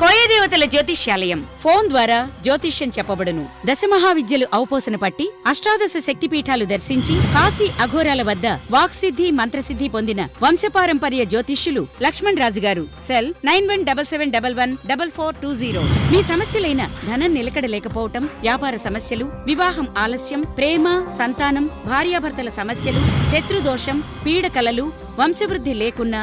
కోయదేవతల జ్యోతిష్యాలయం. ఫోన్ ద్వారా జ్యోతిష్యం చెప్పబడును. దశ మహావిద్యలు అవపోసన పట్టి అష్టాదశ శక్తిపీఠాలు దర్శించి కాశీ అఘోరాల వద్ద వాక్సిద్ధి మంత్రసిద్ధి పొందిన వంశపారంపర్య జ్యోతిష్యులు Lakshman Raju garu cell nine one double seven double one double four two zero. మీ సమస్యలైన ధనం నిలకడ లేకపోవటం వ్యాపార సమస్యలు వివాహం ఆలస్యం ప్రేమ సంతానం భార్యాభర్తల సమస్యలు శత్రుదోషం పీడకలలు వంశవృద్ధి లేకున్నా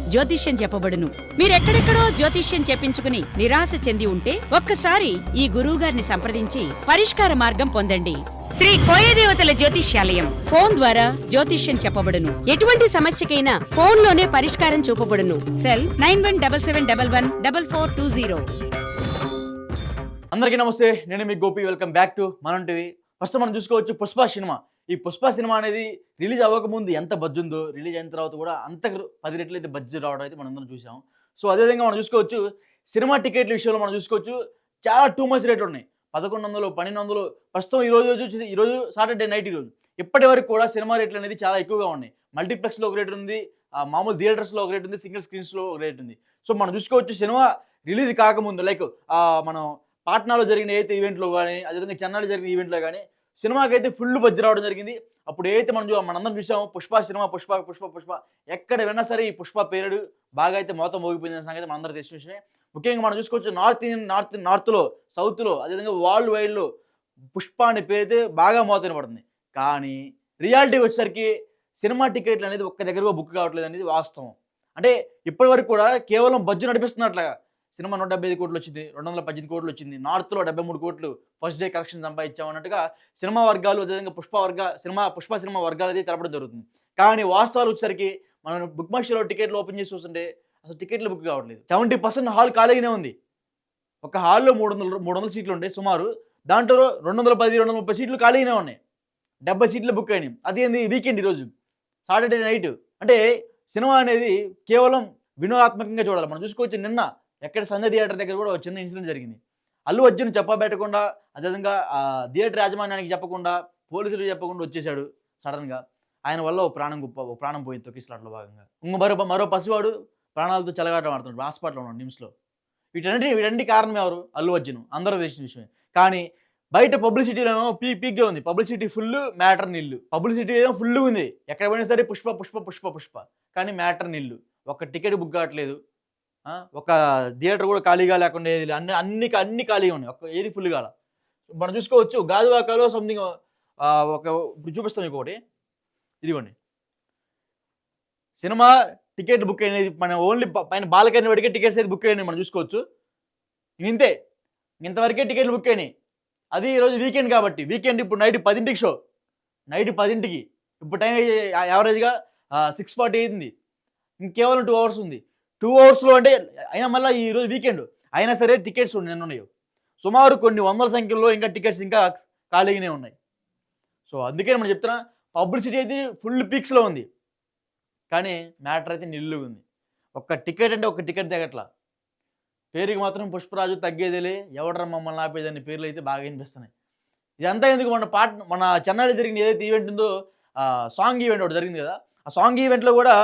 జ్యోతిష్యం చెప్పబడును. మీరెక్కడెక్కడో జ్యోతిష్యం చెప్పించుకుని నిరాశ చెంది ఉంటే ఒక్కసారి ఈ గురువుగారిని సంప్రదించి పరిష్కార మార్గం పొందండి. శ్రీ కోయదేవతల జ్యోతిష్యాలయం. ఫోన్ ద్వారా జ్యోతిష్యం చెప్పబడును. ఎటువంటి సమస్యకైనా ఫోన్లోనే పరిష్కారం చూపబడును. Cell nine one double seven double one double four two zero. అందరికీ నమస్తే. నేను మీ Gopi. Welcome back to Manam TV. First మనం చూసుకోవచ్చు పుష్ప సినిమా. ఈ పుష్ప సినిమా అనేది రిలీజ్ అవ్వకముందు ఎంత బజ్ ఉందో రిలీజ్ అయిన తర్వాత కూడా అంత పది రెట్లు అయితే బజ్ రావడం అయితే మనం అందరం చూసాం. సో అదేవిధంగా మనం చూసుకోవచ్చు సినిమా టికెట్ల విషయంలో మనం చూసుకోవచ్చు చాలా టూ మచ్ రేట్లు ఉన్నాయి. పదకొండు వందలు పన్నెండు వందలు ప్రస్తుతం ఈరోజు రోజు వచ్చి ఈరోజు సాటర్డే నైట్ ఈరోజు. ఇప్పటి వరకు కూడా సినిమా రేట్లు అనేది చాలా ఎక్కువగా ఉన్నాయి. మల్టీప్లెక్స్లో ఒక రేట్ ఉంది మామూలు థియేటర్స్లో ఒక రేట్ ఉంది సింగిల్ స్క్రీన్స్లో ఒక రేట్ ఉంది. సో మనం చూసుకోవచ్చు సినిమా రిలీజ్ కాకముందు లైక్ మనం పాట్నాలో జరిగిన ఏదైతే ఈవెంట్లో కానీ అదేవిధంగా చెన్నైలో జరిగిన ఈవెంట్లో కానీ సినిమాకి అయితే ఫుల్ బజ్జి రావడం జరిగింది. అప్పుడు ఏదైతే మనం చూ- మనందరం చూసాము పుష్ప సినిమా పుష్ప పుష్ప పుష్ప ఎక్కడ విన్నా సరే ఈ పుష్ప పేరుడు బాగా అయితే మొత్తం మోగిపోయింది సంగతి మనందరూ తెలిసిన విషయమే. ముఖ్యంగా మనం చూసుకోవచ్చు నార్త్ ఇండియన్ నార్త్ నార్త్లో సౌత్లో అదేవిధంగా వరల్డ్ వైడ్లో పుష్ప అనే పేరు అయితే బాగా మోత వినపడుతుంది కానీ రియాలిటీ వచ్చేసరికి సినిమా టికెట్లు అనేది ఒక్క దగ్గరగా బుక్ కావట్లేదు అనేది వాస్తవం. అంటే ఇప్పటి వరకు కూడా కేవలం బజ్జు నడిపిస్తున్నట్లుగా సినిమా నూట డెబ్బై ఐదు కోట్లు వచ్చింది రెండు వందల పద్దెనిమిది కోట్లు వచ్చింది నార్త్లో డెబ్బై మూడు కోట్లు ఫస్ట్ డే కలెక్షన్ సంపాదించాం అన్నట్టుగా సినిమా వర్గాలు అదేవిధంగా పుష్ప వర్గ సినిమా పుష్ప సినిమా వర్గాలు అయితే తెలపడం జరుగుతుంది. కానీ వాస్తవాలు వచ్చేసరికి మనం బుక్ మై టికెట్లు ఓపెన్ చేసి చూస్తుంటే అసలు టికెట్లు బుక్ కావట్లేదు. సెవెంటీ పర్సెంట్ హాల్ ఖాళీగానే ఉంది. ఒక హాల్లో మూడు వందల మూడు వందల సీట్లు ఉండే సుమారు దాంట్లో రెండు వందల పది రెండు వందల ముప్పై సీట్లు ఖాళీగానే ఉన్నాయి. డెబ్బై సీట్లు బుక్ అయినాయి. అది ఏంది వీకెండ్ ఈరోజు సాటర్డే నైట్. అంటే సినిమా అనేది కేవలం వినోదాత్మకంగా చూడాలి. మనం చూసుకోవచ్చు నిన్న ఎక్కడ సంధ్య థియేటర్ దగ్గర కూడా ఒక చిన్న ఇన్సిడెంట్ జరిగింది. అల్లు అర్జున్ చెప్పబెట్టకుండా అదేవిధంగా థియేటర్ యాజమాన్యానికి చెప్పకుండా పోలీసులు చెప్పకుండా వచ్చేసాడు సడన్గా ఆయన వల్ల ఓ ప్రాణం గొప్ప ఓ ప్రాణం పోయింది తొక్కిసలాట్లో భాగంగా. ఇంకో మరో మరో పసివాడు ప్రాణాలతో చెలగాటం ఆడుతున్నాడు హాస్పిటల్లో ఉన్నాడు నిమ్స్లో. వీటన్నిటి వీటన్నిటి కారణం ఎవరు? అల్లు అర్జున్. అందరూ తెలిసిన విషయమే. కానీ బయట పబ్లిసిటీలో ఏమో పీక్గా ఉంది. పబ్లిసిటీ ఫుల్ మ్యాటర్ నిల్లు. పబ్లిసిటీ ఏమో ఫుల్ ఉంది. ఎక్కడ పోయినా సరే పుష్ప పుష్ప పుష్ప పుష్ప. కానీ మ్యాటర్ నిల్లు. ఒక టికెట్ బుక్ కావట్లేదు. ఒక థియేటర్ కూడా ఖాళీగా లేకుండా ఏది లేదు. అన్ని అన్ని అన్ని ఖాళీగా ఉన్నాయి. ఒక ఏది ఫుల్ కాల మనం చూసుకోవచ్చు గాజువాకలో సంథింగ్ ఒక ఇప్పుడు చూపిస్తాం మీకు ఇదిగోండి. సినిమా టికెట్ బుక్ అయినది మన ఓన్లీ పైన బాలకర్ణి వరకే టికెట్స్ అయితే బుక్ అయినాయి మనం చూసుకోవచ్చు. ఇంతే. ఇంతవరకే టికెట్లు బుక్ అయినాయి. అది ఈరోజు వీకెండ్ కాబట్టి వీకెండ్ ఇప్పుడు నైట్ పదింటికి షో నైట్ పదింటికి. ఇప్పుడు టైం యావరేజ్గా సిక్స్ ఫార్టీ అయింది. ఇంకేవలం టూ అవర్స్ ఉంది. టూ అవర్స్లో అంటే అయినా మళ్ళీ ఈరోజు వీకెండ్. అయినా సరే టికెట్స్ నిన్న ఉన్నాయి. సుమారు కొన్ని వందల సంఖ్యలో ఇంకా టికెట్స్ ఇంకా ఖాళీగానే ఉన్నాయి. సో అందుకే మనం చెప్తున్నా పబ్లిసిటీ అయితే ఫుల్ పీక్స్లో ఉంది. కానీ మ్యాటర్ అయితే నిల్లు ఉంది. ఒక్క టికెట్ అంటే ఒక టికెట్ దిగట్లా పేరుకి మాత్రం పుష్పరాజు తగ్గేదేలే ఎవడరా మమ్మల్ని ఆపేదని పేర్లు అయితే బాగా వినిపిస్తున్నాయి. ఇదంతా ఎందుకు మన పాట మన చెన్నైలో జరిగిన ఏదైతే ఈవెంట్ ఉందో సాంగ్ ఈవెంట్ ఒకటి జరిగింది కదా. ఆ సాంగ్ ఈవెంట్లో కూడా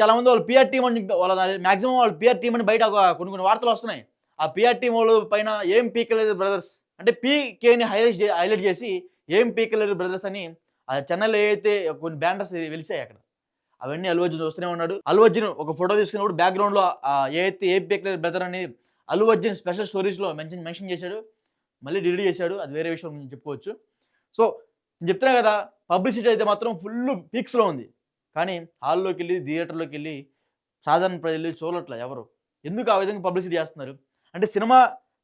చాలా మంది వాళ్ళు పిఆర్ టీం అని వాళ్ళ మాక్సిమం వాళ్ళు పిఆర్ టీం అని బయట కొన్ని కొన్ని వార్తలు వస్తున్నాయి. ఆ పిఆర్ టీం వాళ్ళు పైన ఏం పీకలేదు బ్రదర్స్ అంటే పీకేని హైలైట్ హైలైట్ చేసి ఏం పీకలేదు బ్రదర్స్ అని ఆ చెన్నైలో ఏదైతే కొన్ని బ్యానర్స్ వెలిసాయి అక్కడ. అవన్నీ అల్లు అర్జున్ చూస్తూనే ఉన్నాడు. అల్లు అర్జున్ ఒక ఫోటో తీసుకున్నప్పుడు బ్యాక్గ్రౌండ్లో ఏదైతే ఏ పీకలేదు బ్రదర్ అని అల్లు అర్జున్ స్పెషల్ స్టోరీస్లో మెన్షన్ మెన్షన్ చేశాడు. మళ్ళీ డిలీట్ చేశాడు. అది వేరే విషయం చెప్పుకోవచ్చు సో నేను చెప్తున్నా కదా పబ్లిసిటీ అయితే మాత్రం ఫుల్ పీక్స్లో ఉంది. కానీ హాల్లోకి వెళ్ళి థియేటర్లోకి వెళ్ళి సాధారణ ప్రజలు చూడట్లే ఎవరు? ఎందుకు ఆ విధంగా పబ్లిసిటీ చేస్తున్నారు? అంటే సినిమా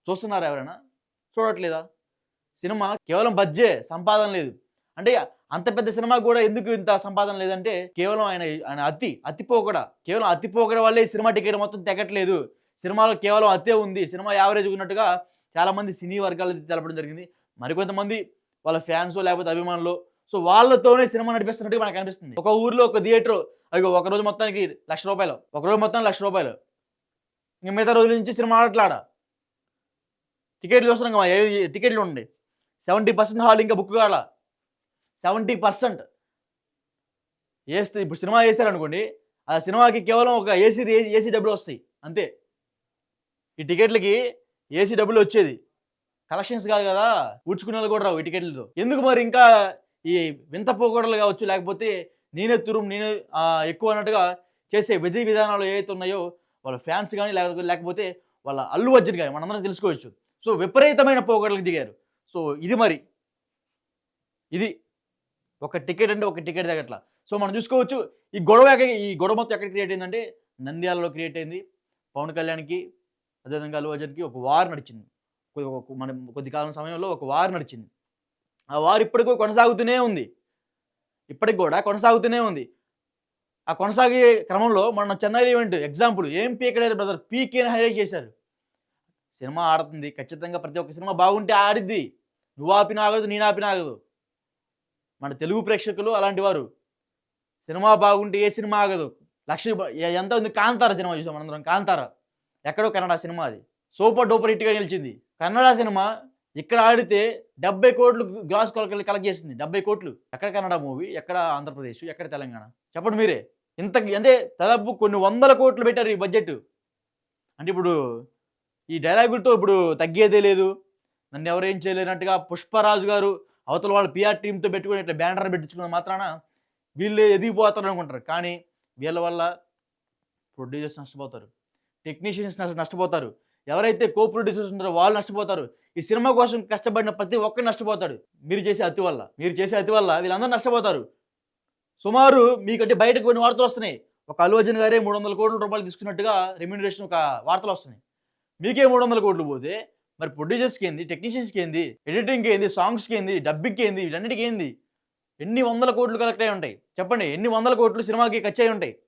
చూస్తున్నారా ఎవరైనా? చూడట్లేదా? సినిమా కేవలం బడ్జే సంపాదన లేదు. అంటే అంత పెద్ద సినిమా కూడా ఎందుకు ఇంత సంపాదన లేదంటే కేవలం ఆయన ఆయన అతి అతిపోకడ కేవలం అతిపోకడ వల్లే సినిమా టికెట్ మొత్తం తెగట్లేదు. సినిమాలో కేవలం అతే ఉంది. సినిమా యావరేజ్ ఉన్నట్టుగా చాలామంది సినీ వర్గాలు తెలపడం జరిగింది. మరికొంతమంది వాళ్ళ ఫ్యాన్స్ లేకపోతే అభిమానులు సో వాళ్ళతోనే సినిమా నడిపిస్తున్నట్టుగా మనకు అనిపిస్తుంది. ఒక ఊర్లో ఒక థియేటర్ అయ్యో ఒక రోజు మొత్తానికి లక్ష రూపాయలు ఒక రోజు మొత్తం లక్ష రూపాయలు. ఇంక మిగతా రోజుల నుంచి సినిమా ఆడట్లాడ? టికెట్లు చూస్తున్నాం కదా ఏ టికెట్లు ఉండి. సెవెంటీ పర్సెంట్ హాల్ ఇంకా బుక్ కావాలా? Seventy percent. వేస్తే ఇప్పుడు సినిమా వేసారనుకోండి ఆ సినిమాకి కేవలం ఒక ఏసీ ఏసీ డబ్బులు వస్తాయి అంతే. ఈ టికెట్లకి ఏసీ డబ్బులు వచ్చేది. కలెక్షన్స్ కాదు కదా ఊడ్చుకునే వాళ్ళు కూడా రావు ఈ టికెట్లతో. ఎందుకు మరి ఇంకా ఈ వింత పోకడలు కావచ్చు లేకపోతే నేనే తురుం నేనే ఎక్కువ అన్నట్టుగా చేసే విధి విధానాలు ఏవైతే ఉన్నాయో వాళ్ళ ఫ్యాన్స్ కానీ లేకపోతే లేకపోతే వాళ్ళ అల్లు అర్జున్ కానీ మనందరం తెలుసుకోవచ్చు. సో విపరీతమైన పోకడలకు దిగారు. సో ఇది మరి. ఇది ఒక టికెట్ అంటే ఒక టికెట్ దగ్గట్ల సో మనం చూసుకోవచ్చు ఈ గొడవ ఈ గొడవ మొత్తం ఎక్కడ క్రియేట్ అయిందంటే నంద్యాలలో క్రియేట్ అయింది. పవన్ కళ్యాణ్కి అదేవిధంగా అల్లు అర్జున్కి ఒక వార్ నడిచింది. మన కొద్ది కాలం సమయంలో ఒక వార్ నడిచింది. ఆ వారు ఇప్పటికీ కొనసాగుతూనే ఉంది. ఇప్పటికి కూడా కొనసాగుతూనే ఉంది. ఆ కొనసాగే క్రమంలో మన చెన్నై ఈవెంట్ ఎగ్జాంపుల్ ఏం పీకలేరు బ్రదర్? పీకేని హైలైట్ చేశారు. సినిమా ఆడుతుంది. ఖచ్చితంగా ప్రతి ఒక్క సినిమా బాగుంటే ఆడిద్ది. నువ్వు ఆపిన ఆగదు నేను ఆపిన ఆగదు. మన తెలుగు ప్రేక్షకులు అలాంటి వారు. సినిమా బాగుంటే ఏ సినిమా ఆగదు. లక్ష ఎంత ఉంది? కాంతార సినిమా చూసాం మనందరం. కాంతార. ఎక్కడో కన్నడ సినిమా అది. సూపర్ డూపర్ హిట్గా నిలిచింది. కన్నడ సినిమా ఇక్కడ ఆడితే డెబ్బై కోట్లు గ్రాస్ కలెక్ట్ చేసింది. డెబ్బై కోట్లు. ఎక్కడ కన్నడ మూవీ? ఎక్కడ ఆంధ్రప్రదేశ్? ఎక్కడ తెలంగాణ? చెప్పండి మీరే. ఇంత అంటే దాదాపు కొన్ని వందల కోట్లు పెట్టారు ఈ బడ్జెట్ అంటే ఇప్పుడు ఈ డైలాగులతో ఇప్పుడు తగ్గేదే లేదు. నన్ను ఎవరేం చేయలేనట్టుగా పుష్పరాజు గారు అవతల వాళ్ళ పిఆర్ టీంతో పెట్టుకుని ఇట్లా బ్యానర్ పెట్టించుకున్న మాత్రాన వీళ్ళు ఎదిగిపోతారు అనుకుంటారు. కానీ వీళ్ళ వల్ల ప్రొడ్యూసర్స్ నష్టపోతారు. టెక్నీషియన్స్ నష్టపోతారు. ఎవరైతే కో ప్రొడ్యూసర్స్ ఉంటారో వాళ్ళు నష్టపోతారు. ఈ సినిమా కోసం కష్టపడిన ప్రతి ఒక్కరు నష్టపోతాడు మీరు చేసే అతి వల్ల. మీరు చేసే అతి వల్ల వీళ్ళందరూ నష్టపోతారు. సుమారు మీకంటే బయటకు కొన్ని వార్తలు వస్తున్నాయి. ఒక అల్లు అర్జున్ గారే మూడు వందల కోట్ల రూపాయలు తీసుకున్నట్టుగా రెమ్యూనరేషన్ ఒక వార్తలు వస్తున్నాయి. మీకే మూడు వందల కోట్లు పోతే మరి ప్రొడ్యూసర్స్కి ఏంది? టెక్నీషియన్స్కి ఏంది? ఎడిటింగ్కి ఏంది? సాంగ్స్కి ఏంది? డబ్బింగ్కి ఏంది? వీటన్నిటికీ ఏంది? ఎన్ని వందల కోట్లు కలెక్ట్ అయి ఉంటాయి? చెప్పండి. ఎన్ని వందల కోట్లు సినిమాకి ఖర్చు అయి ఉంటాయి?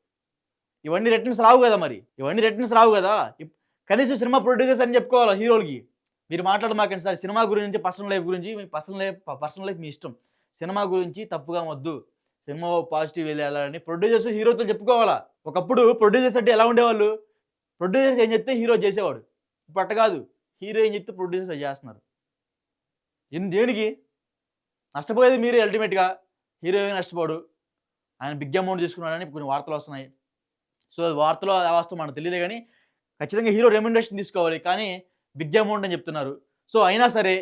ఇవన్నీ రిటర్న్స్ రావు కదా మరి? ఇవన్నీ రిటర్న్స్ రావు కదా? కనీసం సినిమా ప్రొడ్యూసర్స్ అని చెప్పుకోవాలి హీరోలకి? మీరు మాట్లాడమాకండి సార్ సినిమా గురించి పర్సనల్ లైఫ్ గురించి మీ పర్సనల్ లైఫ్ పర్సనల్ లైఫ్ మీ ఇష్టం. సినిమా గురించి తప్పుగా వద్దు. సినిమా పాజిటివ్ వెళ్ళాలని ప్రొడ్యూసర్స్ హీరోతో చెప్పుకోవాలా? ఒకప్పుడు ప్రొడ్యూసర్స్ అంటే ఎలా ఉండేవాళ్ళు? ప్రొడ్యూసర్స్ ఏం చెప్తే హీరో చేసేవాడు. ఇప్పుడు అట్ట కాదు. హీరో ఏం చెప్తే ప్రొడ్యూసర్ చేస్తున్నారు. దేనికి? నష్టపోయేది మీరే అల్టిమేట్గా. హీరో ఏమి నష్టపోడు. ఆయన బిగ్ అమౌంట్ తీసుకున్నాడని కొన్ని వార్తలు వస్తున్నాయి. సో అది వార్తలో వాస్తవం మనకు తెలియదు కానీ ఖచ్చితంగా హీరో రెమ్యునరేషన్ తీసుకోవాలి. కానీ బిగ్ అమౌంట్ అని చెప్తున్నారు. సో అయినా సరే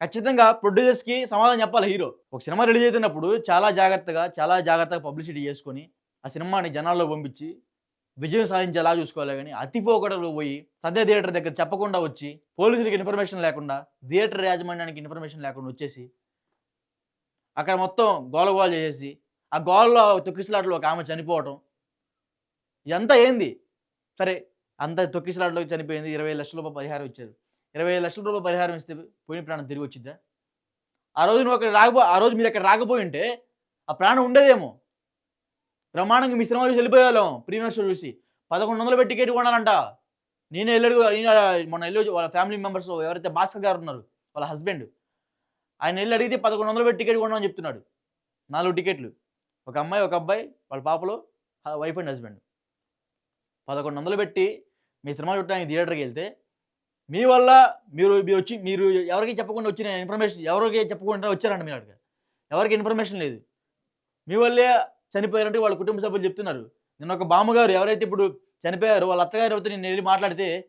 ఖచ్చితంగా ప్రొడ్యూసర్స్కి సమాధానం చెప్పాలి హీరో. ఒక సినిమా రిలీజ్ అవుతున్నప్పుడు చాలా జాగ్రత్తగా చాలా జాగ్రత్తగా పబ్లిసిటీ చేసుకొని ఆ సినిమాని జనాల్లో పంపించి విజయం సాధించేలా చూసుకోవాలి. కానీ అతిపోకడలో పోయి సదే థియేటర్ దగ్గర చెప్పకుండా వచ్చి పోలీసులకు ఇన్ఫర్మేషన్ లేకుండా థియేటర్ యాజమాన్యానికి ఇన్ఫర్మేషన్ లేకుండా వచ్చేసి అక్కడ మొత్తం గోల గోల చేసేసి ఆ గోలలో తొక్కిసలాటలో ఒక ఆమె చనిపోవటం. ఇదంతా ఏంది? సరే అంత తొక్కిసలాటలో చనిపోయింది. ఇరవై లక్షల రూపాయలు పరిహారం ఇచ్చారు. ఇరవై లక్షల రూపాయలు పరిహారం ఇస్తే పోయిన ప్రాణం తిరిగి వచ్చిద్దా? ఆ రోజు నువ్వు అక్కడ రాకపో ఆ రోజు మీరు అక్కడ రాకపోయి ఉంటే ఆ ప్రాణం ఉండేదేమో. ప్రమాణంగా మీ సినిమా చూసి వెళ్ళిపోయేవాళ్ళం. ప్రీమియర్ షో చూసి. పదకొండు వందలు పెట్టి టికెట్ కొనాలంట నేను వెళ్ళాడు నేను మొన్న వెళ్ళి వాళ్ళ ఫ్యామిలీ మెంబర్స్ ఎవరైతే భాస్కర్ గారు ఉన్నారు వాళ్ళ హస్బెండ్. ఆయన వెళ్ళి అడిగితే పదకొండు వందలు పెట్టి టికెట్ కొనమని చెప్తున్నాడు. నాలుగు టికెట్లు. ఒక అమ్మాయి ఒక అబ్బాయి వాళ్ళ పాపలో వైఫ్ అండ్ హస్బెండ్. పదకొండు వందలు పెట్టి మీ సినిమా చూడడానికి థియేటర్కి వెళ్తే మీ వల్ల మీరు వచ్చి మీరు ఎవరికి చెప్పకుండా వచ్చిన ఇన్ఫర్మేషన్ ఎవరికి చెప్పకుండా వచ్చారండి మీరు అడిగా ఎవరికి ఇన్ఫర్మేషన్ లేదు. మీ వల్లే చనిపోయారంటే వాళ్ళ కుటుంబ సభ్యులు చెప్తున్నారు. నిన్న ఒక బామ్మగారు ఎవరైతే ఇప్పుడు చనిపోయారు వాళ్ళ అత్తగారు ఎవరితో నేను వెళ్ళి మాట్లాడితే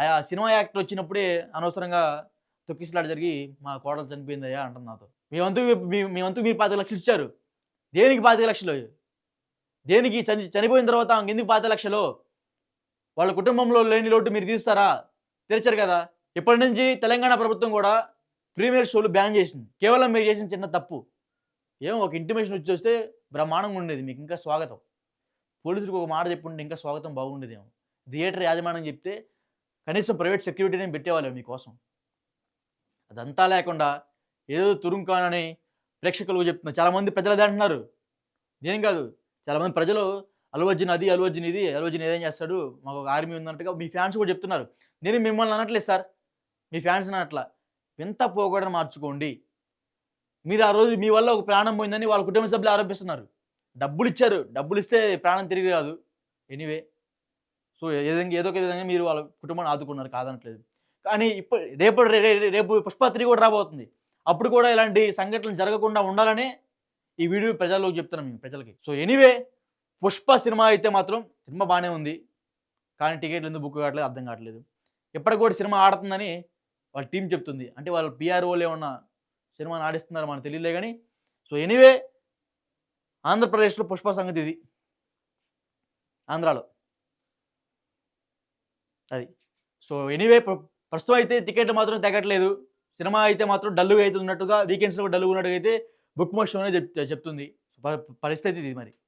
ఆ సినిమా యాక్టర్ వచ్చినప్పుడే అనవసరంగా తొక్కిసలాట జరిగి మా కోడలు చనిపోయిందయ్యా అంటుంది నాతో. మీ వంతు మీ- మీ వంతు మీరు పాతిక లక్షలు ఇచ్చారు. దేనికి పాతిక లక్షలు? దేనికి చని చనిపోయిన తర్వాత ఎందుకు పాతిక లక్షలు? వాళ్ళ కుటుంబంలో లేని లోటు మీరు తీస్తారా? తెరిచారు కదా. ఇప్పటి నుంచి తెలంగాణ ప్రభుత్వం కూడా ప్రీమియర్ షోలు బ్యాన్ చేసింది. కేవలం మీరు చేసిన చిన్న తప్పు. ఏమో ఒక ఇంటిమేషన్ వచ్చి వస్తే బ్రహ్మాండంగా ఉండేది మీకు ఇంకా స్వాగతం. పోలీసులకు ఒక మాట చెప్పుంటే ఇంకా స్వాగతం బాగుండేదేమో. థియేటర్ యాజమాన్యం చెప్తే కనీసం ప్రైవేట్ సెక్యూరిటీని పెట్టేవాళ్ళు మీకోసం అదంతా లేకుండా ఏదో తురుంకాన్ అని ప్రేక్షకులు చెప్తున్నారు చాలామంది ప్రజలు అదే అంటున్నారు. నేను కాదు. చాలామంది ప్రజలు అల్వజ్జిన్ అది అల్వజ్జిన్ ఇది అల్వజ్జిన్ ఏదేం చేస్తాడు? మాకు ఒక ఆర్మీ ఉందన్నట్టుగా మీ ఫ్యాన్స్ కూడా చెప్తున్నారు. నేను మిమ్మల్ని అనట్లేదు సార్. మీ ఫ్యాన్స్ అనట్లా ఎంత పోకూడని మార్చుకోండి. మీరు ఆ రోజు మీ వల్ల ఒక ప్రాణం పోయిందని వాళ్ళ కుటుంబ సభ్యులు ఆరోపిస్తున్నారు. డబ్బులు ఇచ్చారు. డబ్బులు ఇస్తే ప్రాణం తిరిగి రాదు. ఎనీవే. సో ఏదో ఏదో ఒక విధంగా మీరు వాళ్ళ కుటుంబాన్ని ఆదుకున్నారు కాదనట్లేదు. కానీ ఇప్పుడు రేపు రే- రేపు పుష్ప త్రీ కూడా రాబోతుంది. అప్పుడు కూడా ఇలాంటి సంఘటనలు జరగకుండా ఉండాలని ఈ వీడియో ప్రజల్లోకి చెప్తున్నాం మేము ప్రజలకి. సో ఎనీవే పుష్ప సినిమా అయితే మాత్రం సినిమా బాగానే ఉంది. కానీ టికెట్లు ఎందుకు బుక్ కావట్లేదు అర్థం కావట్లేదు. ఎప్పటికి కూడా సినిమా ఆడుతుందని వాళ్ళ టీం చెప్తుంది. అంటే వాళ్ళ పిఆర్ఓలు ఏమన్నా సినిమాని ఆడిస్తున్నారు మనకు తెలియలే కానీ. సో ఎనీవే ఆంధ్రప్రదేశ్లో పుష్ప సంగతి ఇది. ఆంధ్రాలో. అది. సో ఎనీవే ప్రస్తుతం అయితే టికెట్లు మాత్రం తగ్గట్లేదు. సినిమా అయితే మాత్రం డల్లుగా అయితే ఉన్నట్టుగా వీకెండ్స్లో డల్లుగా ఉన్నట్టుగా అయితే బుక్ మోషన్ అనేది చెప్ చెప్తుంది. పరిస్థితి ఇది మరి.